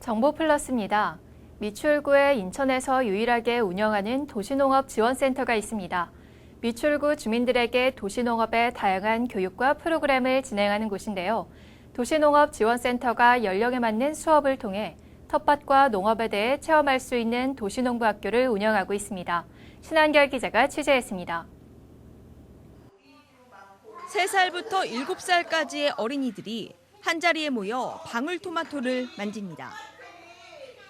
정보 플러스입니다. 미추홀구에 인천에서 유일하게 운영하는 도시농업 지원센터가 있습니다. 미추홀구 주민들에게 도시농업의 다양한 교육과 프로그램을 진행하는 곳인데요. 도시농업 지원센터가 연령에 맞는 수업을 통해 텃밭과 농업에 대해 체험할 수 있는 도시농부학교를 운영하고 있습니다. 신한결 기자가 취재했습니다. 3살부터 7살까지의 어린이들이 한자리에 모여 방울토마토를 만집니다.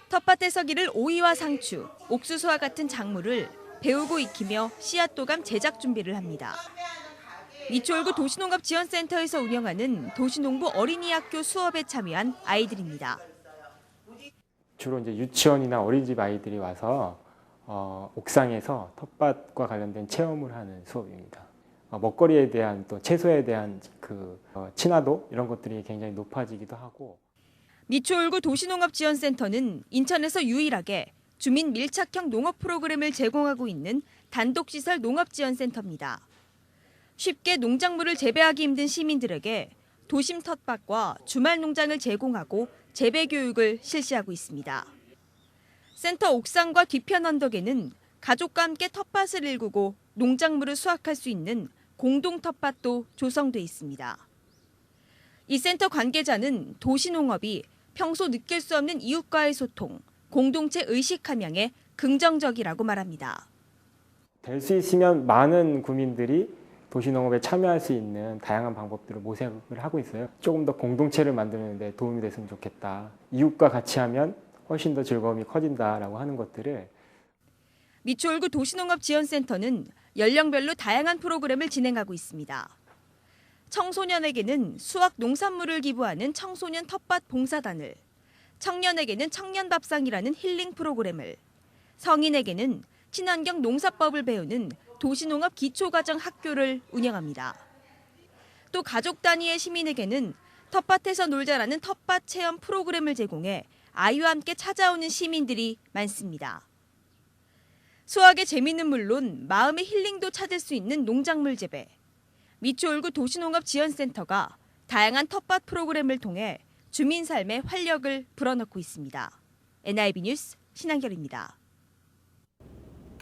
텃밭에 서 기를 오이와 상추, 옥수수와 같은 작물을 배우고 익히며 씨앗도감 제작 준비를 합니다. 미추홀구 도시농업 지원센터에서 운영하는 도시농부 어린이학교 수업에 참여한 아이들입니다. 주로 이제 유치원이나 어린이집 아이들이 와서 어, 옥상에서 텃밭과 관련된 체험을 하는 수업입니다. 어, 먹거리에 대한 또 채소에 대한 그 어, 친화도 이런 것들이 굉장히 높아지기도 하고 미추홀구 도시농업지원센터는 인천에서 유일하게 주민 밀착형 농업 프로그램을 제공하고 있는 단독시설 농업지원센터입니다. 쉽게 농작물을 재배하기 힘든 시민들에게 도심 텃밭과 주말 농장을 제공하고 재배 교육을 실시하고 있습니다. 센터 옥상과 뒤편 언덕에는 가족과 함께 텃밭을 일구고 농작물을 수확할 수 있는 공동 텃밭도 조성돼 있습니다. 이 센터 관계자는 도시농업이 평소 느낄 수 없는 이웃과의 소통, 공동체 의식 함양에 긍정적이라고 말합니다. 될 수 있으면 많은 구민들이 도시농업에 참여할 수 있는 다양한 방법들을 모색을 하고 있어요. 조금 더 공동체를 만드는 데 도움이 됐으면 좋겠다. 이웃과 같이 하면 훨씬 더 즐거움이 커진다라고 하는 것들을 미추홀구 도시농업지원센터는 연령별로 다양한 프로그램을 진행하고 있습니다. 청소년에게는 수확 농산물을 기부하는 청소년 텃밭 봉사단을, 청년에게는 청년밥상이라는 힐링 프로그램을, 성인에게는 친환경 농사법을 배우는 도시농업 기초과정 학교를 운영합니다. 또 가족 단위의 시민에게는 텃밭에서 놀자라는 텃밭 체험 프로그램을 제공해 아이와 함께 찾아오는 시민들이 많습니다. 수학의 재미는 물론 마음의 힐링도 찾을 수 있는 농작물 재배. 미추홀구 도시농업지원센터가 다양한 텃밭 프로그램을 통해 주민 삶에 활력을 불어넣고 있습니다. NIB 뉴스 신한결입니다.